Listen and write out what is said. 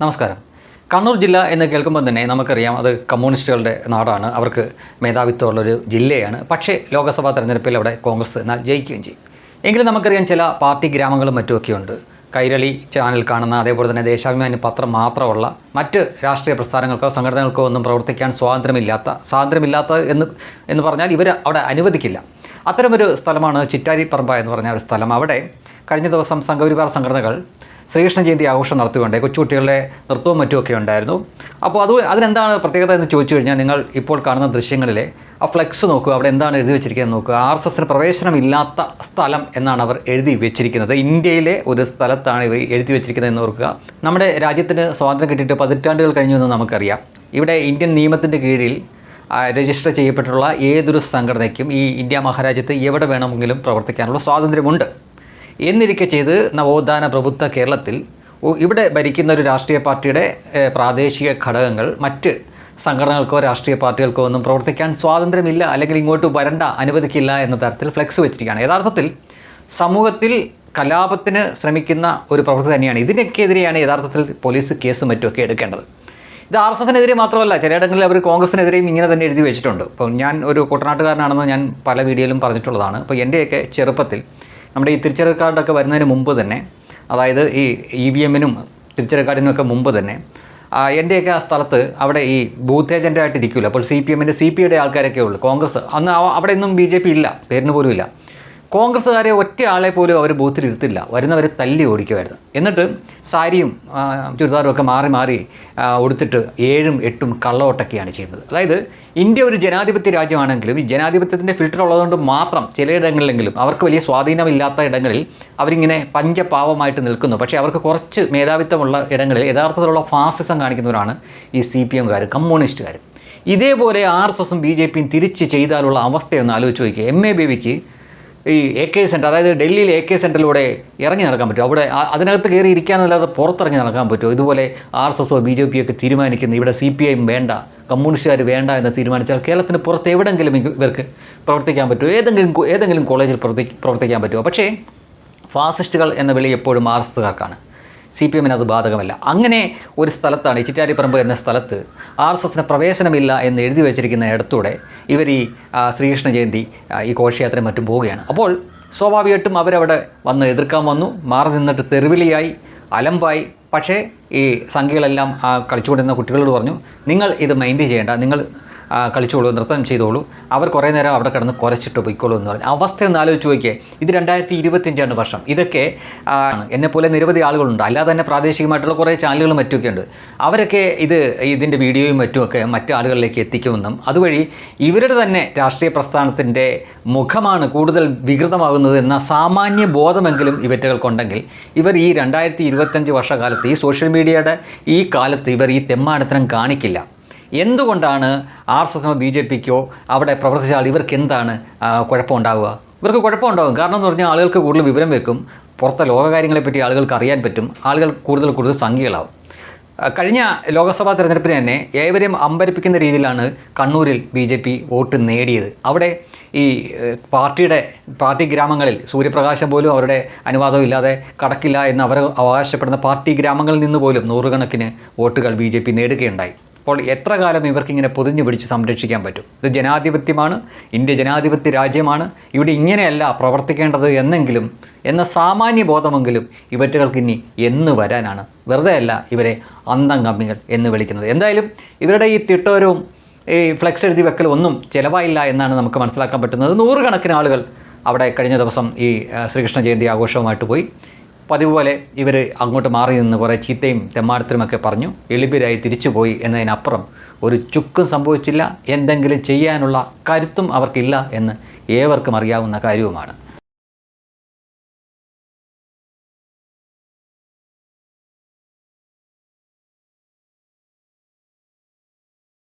നമസ്കാരം. കണ്ണൂർ ജില്ല എന്ന് കേൾക്കുമ്പോൾ തന്നെ നമുക്കറിയാം അത് കമ്മ്യൂണിസ്റ്റുകളുടെ നാടാണ്. അവർക്ക് മേധാവിത്വമുള്ളൊരു ജില്ലയാണ്. പക്ഷേ ലോക്സഭാ തെരഞ്ഞെടുപ്പിൽ അവിടെ കോൺഗ്രസ് എന്നാൽ ജയിക്കുകയും ചെയ്യും. എങ്കിലും നമുക്കറിയാം ചില പാർട്ടി ഗ്രാമങ്ങളും മറ്റുമൊക്കെയുണ്ട് കൈരളി ചാനൽ കാണുന്ന അതേപോലെ തന്നെ ദേശാഭിമാനി പത്രം മാത്രമുള്ള മറ്റ് രാഷ്ട്രീയ പ്രസ്ഥാനങ്ങൾക്കോ സംഘടനകൾക്കോ ഒന്നും പ്രവർത്തിക്കാൻ സ്വാതന്ത്ര്യമില്ലാത്ത സ്വാതന്ത്ര്യമില്ലാത്ത എന്ന് എന്ന് പറഞ്ഞാൽ ഇവർ അവിടെ അനുവദിക്കില്ല. അത്തരമൊരു സ്ഥലമാണ് ചിറ്റാരിപ്പറമ്പ എന്ന് പറഞ്ഞ ഒരു സ്ഥലം. അവിടെ കഴിഞ്ഞ ദിവസം സംഘപരിവാർ സംഘടനകൾ ശ്രീകൃഷ്ണ ജയന്തി ആഘോഷം നടത്തുകയുണ്ടായി. കൊച്ചുകുട്ടികളുടെ നൃത്തവും മറ്റുമൊക്കെ ഉണ്ടായിരുന്നു. അപ്പോൾ അത് അതിനെന്താണ് പ്രത്യേകത എന്ന് ചോദിച്ചു കഴിഞ്ഞാൽ നിങ്ങൾ ഇപ്പോൾ കാണുന്ന ദൃശ്യങ്ങളിലെ ആ ഫ്ലെക്സ് നോക്കുക അവിടെ എന്താണ് എഴുതി വെച്ചിരിക്കുന്നത് നോക്കുക. ആർ എസ് എസിന് പ്രവേശനമില്ലാത്ത സ്ഥലം എന്നാണ് അവർ എഴുതി വെച്ചിരിക്കുന്നത്. ഇന്ത്യയിലെ ഒരു സ്ഥലത്താണ് ഇവർ എഴുതി വെച്ചിരിക്കുന്നത് എന്ന് ഓർക്കുക. നമ്മുടെ രാജ്യത്തിന് സ്വാതന്ത്ര്യം കിട്ടിയിട്ട് പതിറ്റാണ്ടുകൾ കഴിഞ്ഞു എന്ന് നമുക്കറിയാം. ഇവിടെ ഇന്ത്യൻ നിയമത്തിന്റെ കീഴിൽ രജിസ്റ്റർ ചെയ്യപ്പെട്ടിട്ടുള്ള ഏതൊരു സംഘടനയ്ക്കും ഈ ഇന്ത്യ മഹാരാജ്യത്ത് എവിടെ വേണമെങ്കിലും പ്രവർത്തിക്കാനുള്ള സ്വാതന്ത്ര്യമുണ്ട്. എന്നിരിക്കെ ചെയ്ത് നവോത്ഥാന പ്രബുദ്ധ കേരളത്തിൽ ഇവിടെ ഭരിക്കുന്ന ഒരു രാഷ്ട്രീയ പാർട്ടിയുടെ പ്രാദേശിക ഘടകങ്ങൾ മറ്റ് സംഘടനകൾക്കോ രാഷ്ട്രീയ പാർട്ടികൾക്കോ ഒന്നും പ്രവർത്തിക്കാൻ സ്വാതന്ത്ര്യമില്ല അല്ലെങ്കിൽ ഇങ്ങോട്ട് വരണ്ട അനുവദിക്കില്ല എന്ന തരത്തിൽ ഫ്ലെക്സ് വെച്ചിരിക്കുകയാണ്. യഥാർത്ഥത്തിൽ സമൂഹത്തിൽ കലാപത്തിന് ശ്രമിക്കുന്ന ഒരു പ്രവൃത്തി തന്നെയാണ്. ഇതിനൊക്കെതിരെയാണ് യഥാർത്ഥത്തിൽ പോലീസ് കേസും മറ്റുമൊക്കെ എടുക്കേണ്ടത്. ഇത് ആർ എസ് എസിനെതിരെ മാത്രമല്ല ചിലയിടങ്ങളിൽ അവർ കോൺഗ്രസിനെതിരെയും ഇങ്ങനെ തന്നെ എഴുതി വെച്ചിട്ടുണ്ട്. ഇപ്പോൾ ഞാൻ ഒരു കുട്ടനാട്ടുകാരനാണെന്ന് ഞാൻ പല വീഡിയോയിലും പറഞ്ഞിട്ടുള്ളതാണ്. അപ്പോൾ എന്റെയൊക്കെ ചെറുപ്പത്തിൽ നമ്മുടെ ഈ തിരിച്ചറിയൽ കാർഡൊക്കെ വരുന്നതിന് മുമ്പ് തന്നെ അതായത് ഈ ഇ വി എമ്മിനും തിരിച്ചറിയൽ കാർഡിനും ഒക്കെ മുമ്പ് തന്നെ എന്റെയൊക്കെ ആ സ്ഥലത്ത് അവിടെ ഈ ബൂത്ത് ഏജന്റായിട്ട് ഇരിക്കില്ല അപ്പോൾ സി പി എമ്മിന്റെ സി പി ഐയുടെ ആൾക്കാരൊക്കെ ഉള്ളൂ. കോൺഗ്രസ് അന്ന് അവ- അവിടെ ഒന്നും ബി ജെ പി ഇല്ല. പേരിന് പോലും ഇല്ല. കോൺഗ്രസ്സുകാരെ ഒറ്റ ആളെ പോലും അവർ ബൂത്തിൽ ഇരുത്തില്ല. വരുന്നവരെ തല്ലി ഓടിക്കുമായിരുന്നു. എന്നിട്ട് സാരിയും ചുരിദാറും ഒക്കെ മാറി മാറി ഉടുത്തിട്ട് ഏഴും എട്ടും കള്ളവോട്ടൊക്കെയാണ് ചെയ്യുന്നത്. അതായത് ഇന്ത്യ ഒരു ജനാധിപത്യ രാജ്യമാണെങ്കിലും ഈ ജനാധിപത്യത്തിന്റെ ഫിൽറ്റർ ഉള്ളതുകൊണ്ട് മാത്രം ചിലയിടങ്ങളിലെങ്കിലും അവർക്ക് വലിയ സ്വാധീനമില്ലാത്ത ഇടങ്ങളിൽ അവരിങ്ങനെ പഞ്ചപാവമായിട്ട് നിൽക്കുന്നു. പക്ഷേ അവർക്ക് കുറച്ച് മേധാവിത്വമുള്ള ഇടങ്ങളിൽ യഥാർത്ഥത്തിലുള്ള ഫാസിസം കാണിക്കുന്നവരാണ് ഈ സി പി എംകാർ കമ്മ്യൂണിസ്റ്റുകാർ ഇതേപോലെ ആർ എസ് എസും ബി ജെ പിയും തിരിച്ച് ചെയ്താലുള്ള അവസ്ഥയൊന്ന് ആലോചിച്ച് നോക്കിക്കുക എം എ ബേബിക്ക് ഈ എ കെ സെന്റർ അതായത് ഡൽഹിയിലെ എ കെ സെന്ററിലൂടെ ഇറങ്ങി നടക്കാൻ പറ്റും അവിടെ അതിനകത്ത് കയറി ഇരിക്കാനല്ലാതെ പുറത്തിറങ്ങി നടക്കാൻ പറ്റുമോ? ഇതുപോലെ ആർ എസ് എസോ ബി ജെ പിയൊക്കെ തീരുമാനിക്കുന്ന ഇവിടെ സി പി ഐയും വേണ്ട കമ്മ്യൂണിസ്റ്റുകാർ വേണ്ട എന്ന് തീരുമാനിച്ചാൽ കേരളത്തിന് പുറത്ത് എവിടെയെങ്കിലും ഇവർക്ക് പ്രവർത്തിക്കാൻ പറ്റുമോ? ഏതെങ്കിലും ഏതെങ്കിലും കോളേജിൽ പ്രവർത്തി പ്രവർത്തിക്കാൻ പറ്റുമോ? പക്ഷേ ഫാസിസ്റ്റുകൾ എന്ന വിളി എപ്പോഴും ആർ എസ് എസ്സുകാർക്കാണ് സി പി എമ്മിന് അത് ബാധകമല്ല. അങ്ങനെ ഒരു സ്ഥലത്താണ് ഇച്ചിറ്റാരിപ്പറമ്പ് ചിറ്റാരിപ്പറമ്പ് എന്ന സ്ഥലത്ത് ആർ എസ് എസിന് പ്രവേശനമില്ല എന്ന് എഴുതി വെച്ചിരിക്കുന്ന ഇടത്തൂടെ ഇവർ ഈ ശ്രീകൃഷ്ണ ജയന്തി ഈ ഘോഷയാത്രയും മറ്റും പോവുകയാണ്. അപ്പോൾ സ്വാഭാവികമായിട്ടും അവരവിടെ വന്ന് എതിർക്കാൻ വന്നു. മാറി നിന്നിട്ട് തെരുവിളിയായി അലമ്പായി. പക്ഷേ ഈ സംഖ്യകളെല്ലാം കളിച്ചുകൊണ്ടിരുന്ന കുട്ടികളോട് പറഞ്ഞു നിങ്ങൾ ഇത് മൈൻഡ് ചെയ്യേണ്ട. നിങ്ങൾ കളിച്ചോളൂ നൃത്തം ചെയ്തോളൂ. അവർ കുറേ നേരം അവിടെ കിടന്ന് കുറച്ചിട്ട് പൊയ്ക്കോളൂ എന്ന് പറഞ്ഞു. അവസ്ഥ ഒന്ന് ആലോചിച്ച് നോക്കിയേ. ഇത് രണ്ടായിരത്തി ഇരുപത്തിയഞ്ചാണ് വർഷം. ഇതൊക്കെ എന്നെ എന്നെപ്പോലെ നിരവധി ആളുകളുണ്ട്. അല്ലാതെ തന്നെ പ്രാദേശികമായിട്ടുള്ള കുറേ ചാനലുകളും മറ്റുമൊക്കെ ഉണ്ട്. അവരൊക്കെ ഇത് ഇതിന്റെ വീഡിയോയും മറ്റുമൊക്കെ മറ്റു ആളുകളിലേക്ക് എത്തിക്കുമെന്നും അതുവഴി ഇവരുടെ തന്നെ രാഷ്ട്രീയ പ്രസ്ഥാനത്തിന്റെ മുഖമാണ് കൂടുതൽ വികൃതമാകുന്നത് എന്ന സാമാന്യ ബോധമെങ്കിലും ഇവറ്റകൾക്കുണ്ടെങ്കിൽ ഇവർ ഈ രണ്ടായിരത്തി ഇരുപത്തഞ്ച് വർഷകാലത്ത് ഈ സോഷ്യൽ മീഡിയയുടെ ഈ കാലത്ത് ഇവർ ഈ തെമ്മാടത്തരം കാണിക്കില്ല. എന്തുകൊണ്ടാണ് ആർ എസ് എസിനോ ബി ജെ പിക്കോ അവിടെ പ്രവർത്തിച്ചാൽ ഇവർക്ക് എന്താണ് കുഴപ്പമുണ്ടാവുക? ഇവർക്ക് കുഴപ്പമുണ്ടാകും കാരണം എന്ന് പറഞ്ഞാൽ ആളുകൾക്ക് കൂടുതൽ വിവരം വെക്കും. പുറത്തെ ലോകകാര്യങ്ങളെപ്പറ്റി ആളുകൾക്ക് അറിയാൻ പറ്റും. ആളുകൾ കൂടുതൽ കൂടുതൽ സംഖ്യകളാവും. കഴിഞ്ഞ ലോക്സഭാ തെരഞ്ഞെടുപ്പിന് തന്നെ ഏവരെയും അമ്പരിപ്പിക്കുന്ന രീതിയിലാണ് കണ്ണൂരിൽ ബി ജെ പി വോട്ട് നേടിയത്. അവിടെ ഈ പാർട്ടിയുടെ പാർട്ടി ഗ്രാമങ്ങളിൽ സൂര്യപ്രകാശം പോലും അവരുടെ അനുവാദം ഇല്ലാതെ കടക്കില്ല എന്ന് അവർ അവകാശപ്പെടുന്ന പാർട്ടി ഗ്രാമങ്ങളിൽ നിന്ന് പോലും നൂറുകണക്കിന് വോട്ടുകൾ ബി ജെ പി നേടുകയുണ്ടായി. അപ്പോൾ എത്ര കാലം ഇവർക്കിങ്ങനെ പൊതിഞ്ഞു പിടിച്ച് സംരക്ഷിക്കാൻ പറ്റും? ഇത് ജനാധിപത്യമാണ് ഇന്ത്യ ജനാധിപത്യ രാജ്യമാണ് ഇവിടെ ഇങ്ങനെയല്ല പ്രവർത്തിക്കേണ്ടത് എന്നെങ്കിലും എന്ന സാമാന്യ ബോധമെങ്കിലും ഇവറ്റുകൾക്ക് ഇനി എന്ന് വരാനാണ്. വെറുതെ അല്ല ഇവരെ അന്തം കമ്മികൾ എന്ന് വിളിക്കുന്നത്. എന്തായാലും ഇവരുടെ ഈ തിട്ടോരവും ഈ ഫ്ലെക്സ് എഴുതി വെക്കൽ ഒന്നും ചിലവായില്ല എന്നാണ് നമുക്ക് മനസ്സിലാക്കാൻ പറ്റുന്നത്. നൂറുകണക്കിന് ആളുകൾ അവിടെ കഴിഞ്ഞ ദിവസം ഈ ശ്രീകൃഷ്ണ ജയന്തി ആഘോഷവുമായിട്ട് പോയി. പതിവ് പോലെ ഇവർ അങ്ങോട്ട് മാറി നിന്ന് കുറേ ചീത്തയും തെമ്മാടത്തിലുമൊക്കെ പറഞ്ഞു എളിപ്പരായി തിരിച്ചുപോയി എന്നതിനപ്പുറം ഒരു ചുക്കും സംഭവിച്ചില്ല എന്തെങ്കിലും ചെയ്യാനുള്ള കരുത്തും അവർക്കില്ല എന്ന് ഏവർക്കും അറിയാവുന്ന കാര്യവുമാണ്.